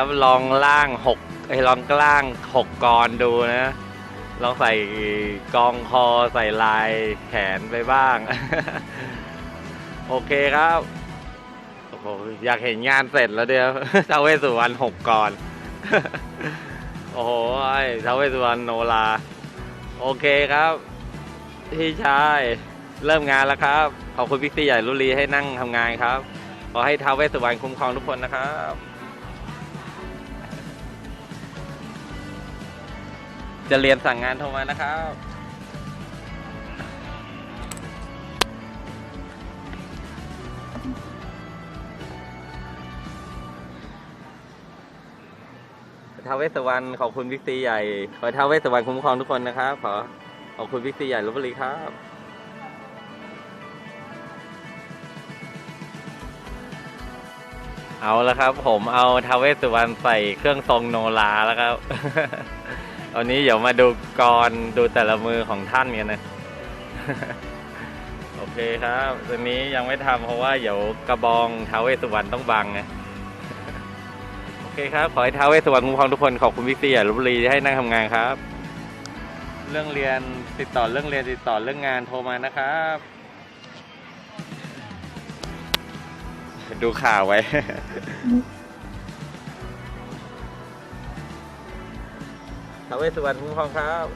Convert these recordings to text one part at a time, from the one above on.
ครับลองล่างหกไอ้ลองกล้างหกกรดูนะลองใส่กองคอใส่ลายแขนไปบ้าง โอเคครับโอ้โหอยากเห็นงานเสร็จแล้วเดียวทาวเวสุวรรณหกกรโอ้โหไอ้ทาวเวสุวรรณโนราโอเคครับพี่ชายเริ่มงานแล้วครับ ขอบคุณพิกซี่ใหญ่ลุลีให้นั่งทำงานครับ ขอให้ทาวเวสุวรรณคุ้มครองทุกคนนะครับ จะเรียนสั่งงานโทรมานะครับท้าวเวสวรรณขอบคุณพิกซีใหญ่ ขอท้าวเวสวรรณคุ้มครองทุกคนนะครับ ขอขอบคุณพิกซีใหญ่ลบบุรีครับเอาละครับ ผมเอาท้าวเวสสุวรรณใส่เครื่องทรงโนราแล้วครับ ตอนนี้เดี๋ยวมาดูกรดูแต่ละมือของท่านกันนะ โอเคครับตัวนี้ยังไม่ทำเพราะว่าเดี๋ยวกระบองท้าวเวสสุวรรณต้องบังไงโอเคครับ ขอให้ท้าวเวสสุวรรณคุ้มครองทุกคนขอบคุณพี่ซีอะลบบุรีที่ให้นั่งทำงานครับ เรื่องเรียนติดต่อเรื่องเรียนติดต่อเรื่องงานโทรมานะครับ ดูข่าวไว้ ทาวเวสสุวรรณคุ้มครองครับ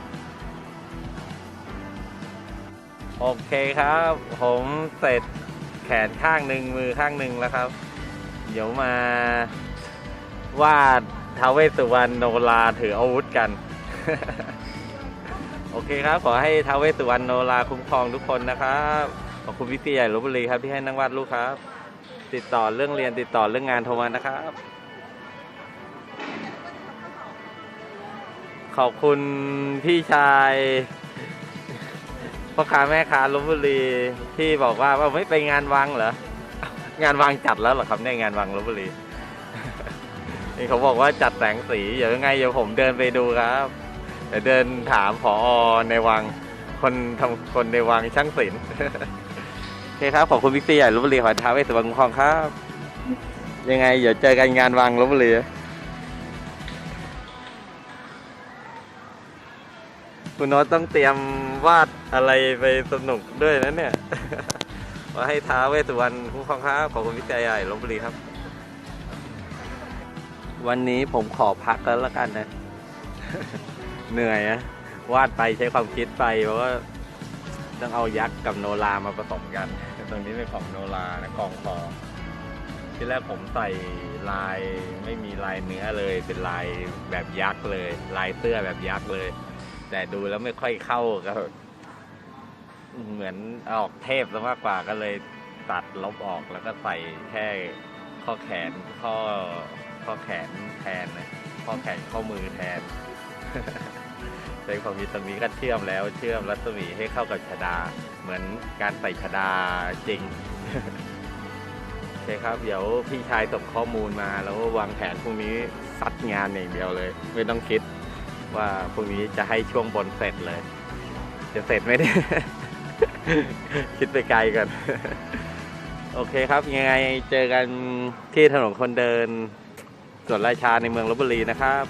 โอเคครับ ผมเสร็จแขนข้างหนึ่งมือข้างหนึ่งแล้วครับ เดี๋ยวมาวาดทาวเวสสุวรรณโนราถืออาวุธกัน โอเคครับ ขอให้ทาวเวสสุวรรณโนราคุ้มครองทุกคนนะครับ ขอบคุณพี่ตีใหญ่ลบบุรีครับที่ให้นั่งวาดรูปครับ ติดต่อเรื่องเรียนติดต่อเรื่องงานโทรมานะครับ ขอบคุณพี่ชายพ่อค้าแม่ค้าลบบุรีที่บอกว่าว่าไม่ไปงานวังเหรองานวังจัดแล้วเหรอครับเนี่ยงานวังลบบุรีนี่เขาบอกว่าจัดแสงสีเดี๋ยวยังไงเดี๋ยวผมเดินไปดูครับเดี๋ยวเดินถามผอในวังคนทำคนในวังช่างศิลป์โอเคครับขอบคุณพิกซี่ใหญ่ลบบุรีขอท้าวเวสสุวรรณคุ้มครองครับ ยังไงเดี๋ยวเจอกันงานวังลบบุรี คุณน้ตต้องเตรียมวาดอะไรไปสนุกด้วยนะเนี่ย มาให้ท้าเวสสุวรรณคุ้ครองครับขอบคุณพิกซี่ใหญ่ลบบุรีครับ วันนี้ผมขอพักแล้วละกันนะ เหนื่อยอะวาดไปใช้ความคิดไปเพราะว่าต้องเอายักษ์กับโนรามาผสมกัน ตรงนี้เป็นของโนรานะกองคอที่แรกผมใส่ลายไม่มีลายเนื้อเลย เป็นลายแบบยักษ์เลย ลายเสื้อแบบยักษ์เลย แต่ดูแล้วไม่ค่อยเข้ากับเหมือนออกเทพซะมากกว่าก็เลยตัดลบออกแล้วก็ใส่แค่ข้อแขนข้อข้อแขนแทนนะข้อแขนข้อมือแทนใช้ความคิดตรงนี้ก็เชื่อมแล้วเชื่อมรัศมีให้เข้ากับชดา เหมือนการใส่ชดาจริงโอเคครับ เดี๋ยวพี่ชายส่งข้อมูลมาแล้ววางแผนพรุ่งนี้ซัดงานอย่างเดียวเลย ไม่ต้องคิด ว่าพรุ่งนี้จะให้ช่วงบนเสร็จเลย จะเสร็จไหมเนี่ยคิดไปไกลก่อนโอเคครับยังไงเจอกันที่ถนนคนเดินสวนราชาในเมืองลบบุรีนะครับ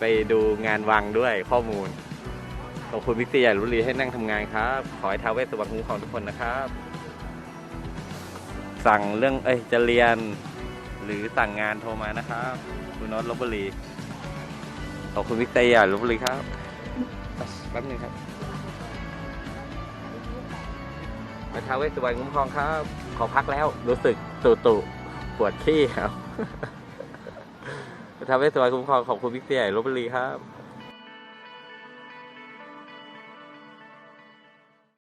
ไปดูงานวังด้วยข้อมูลขอบคุณพิกซี่ใหญ่ลบบุรีให้นั่งทำงานครับ ขอให้ท้าวเวสสวรรณคุ้มครองทุกคนนะครับ สั่งเรื่องเอ้ยจะเรียน หรือสั่งงานโทรมานะครับ คุณน็อตลบบุรี ขอบคุณพิกซี่ใหญ่ลบบุรีครับแป๊บหนึงครับไปท้าวเวสสุวรรณคุ้มครองครับ ขอพักแล้วรู้สึกตุตุปวดขี้ครับท้าวเวสสุวรรณคุ้มครองขอบคุณพี่เตยลบบุรีครับ